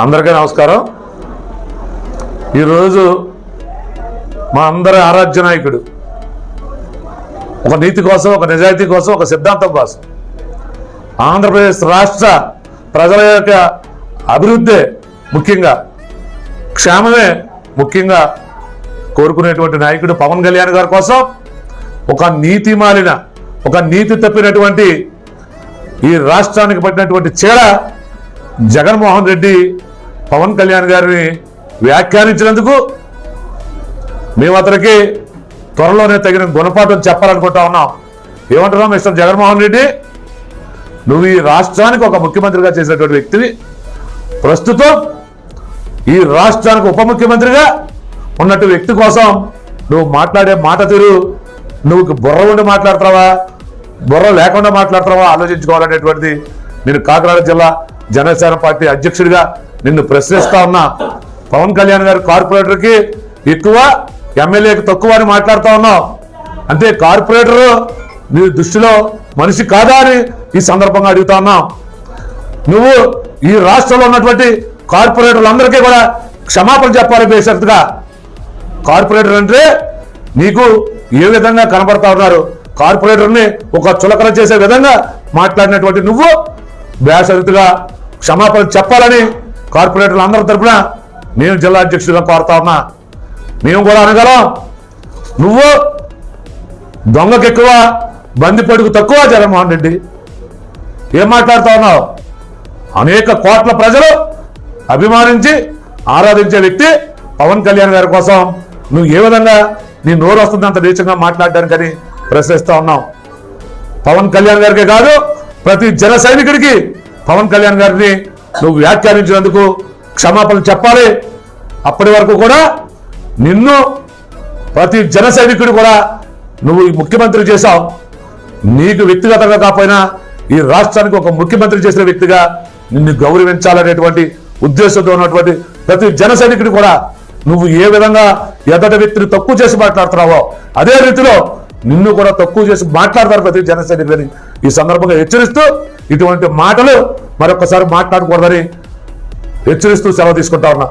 అందరికీ నమస్కారం. ఈరోజు మా అందరి ఆరాధ్య నాయకుడు ఒక నీతి కోసం ఒక నిజాయితీ కోసం ఒక సిద్ధాంతం కోసం ఆంధ్రప్రదేశ్ రాష్ట్ర ప్రజల యొక్క అభివృద్ధి ముఖ్యంగా క్షేమమే ముఖ్యంగా కోరుకునేటువంటి నాయకుడు పవన్ కళ్యాణ్ గారి కోసం ఒక నీతి మాలిన ఒక నీతి తప్పినటువంటి ఈ రాష్ట్రానికి పట్టినటువంటి చీడ జగన్మోహన్ రెడ్డి పవన్ కళ్యాణ్ గారిని వ్యాఖ్యానించినందుకు మేము అతనికి త్వరలోనే తగిన గుణపాఠం చెప్పాలనుకుంటా ఉన్నాం. ఏమంటున్నాం మిస్టర్ జగన్మోహన్ రెడ్డి? నువ్వు ఈ రాష్ట్రానికి ఒక ముఖ్యమంత్రిగా చేసినటువంటి వ్యక్తివి. ప్రస్తుతం ఈ రాష్ట్రానికి ఉప ముఖ్యమంత్రిగా ఉన్నట్టు వ్యక్తి కోసం నువ్వు మాట్లాడే మాట తీరు నువ్వు బుర్ర ఉండి మాట్లాడతావా? బుర్ర లేకుండా మాట్లాడతావా? ఆలోచించుకోవాలనేటువంటిది నేను కాకినాడ జిల్లా జనసేన పార్టీ అధ్యక్షుడిగా నిన్ను ప్రశ్నిస్తా ఉన్నా. పవన్ కళ్యాణ్ గారు కార్పొరేటర్కి ఎక్కువ ఎమ్మెల్యేకి తక్కువ అని మాట్లాడుతూ ఉన్నావు. అంటే కార్పొరేటర్ నీ దృష్టిలో మనిషి కాదా అని ఈ సందర్భంగా అడుగుతా ఉన్నాం. నువ్వు ఈ రాష్ట్రంలో ఉన్నటువంటి కార్పొరేటర్లందరికీ కూడా క్షమాపణ చెప్పాలి బేసరిగా కార్పొరేటర్ అంటే నీకు ఏ విధంగా కనబడతా ఉన్నారు? కార్పొరేటర్ని ఒక చులకన చేసే విధంగా మాట్లాడినటువంటి నువ్వు బేసరితుగా క్షమాపణ చెప్పాలని కార్పొరేటర్లు అందరి తరఫున నేను జిల్లా అధ్యక్షుడిగా కోరుతా ఉన్నా. మేము కూడా అనగలం నువ్వు దొంగకి ఎక్కువ బందిపడుకు తక్కువ జగన్మోహన్ రెడ్డి. ఏం మాట్లాడుతా ఉన్నావు? అనేక కోట్ల ప్రజలు అభిమానించి ఆరాధించే వ్యక్తి పవన్ కళ్యాణ్ గారి కోసం నువ్వు ఏ విధంగా నీ నోరు వస్తుంది అంత నీచంగా మాట్లాడడానికని ప్రశ్నిస్తూ ఉన్నావు. పవన్ కళ్యాణ్ గారికే కాదు ప్రతి జన సైనికుడికి పవన్ కళ్యాణ్ గారిని నువ్వు వ్యాఖ్యానించినందుకు క్షమాపణ చెప్పాలి. అప్పటి వరకు కూడా నిన్ను ప్రతి జన సైనికుడు కూడా నువ్వు ఈ ముఖ్యమంత్రి చేశావు. నీకు వ్యక్తిగతంగా కాకపోయినా ఈ రాష్ట్రానికి ఒక ముఖ్యమంత్రి చేసిన వ్యక్తిగా నిన్ను గౌరవించాలనేటువంటి ఉద్దేశంతో ఉన్నటువంటి ప్రతి జన సైనికుడు కూడా నువ్వు ఏ విధంగా ఎదటి వ్యక్తిని తక్కువ చేసి మాట్లాడుతున్నావో అదే రీతిలో నిన్ను కూడా తక్కువ చేసి మాట్లాడతారు ప్రతి జన సైనికులని ఈ సందర్భంగా హెచ్చరిస్తూ ఇటువంటి మాటలు మరొకసారి మాట్లాడకూడదని హెచ్చరిస్తూ సెలవు తీసుకుంటా ఉన్నా.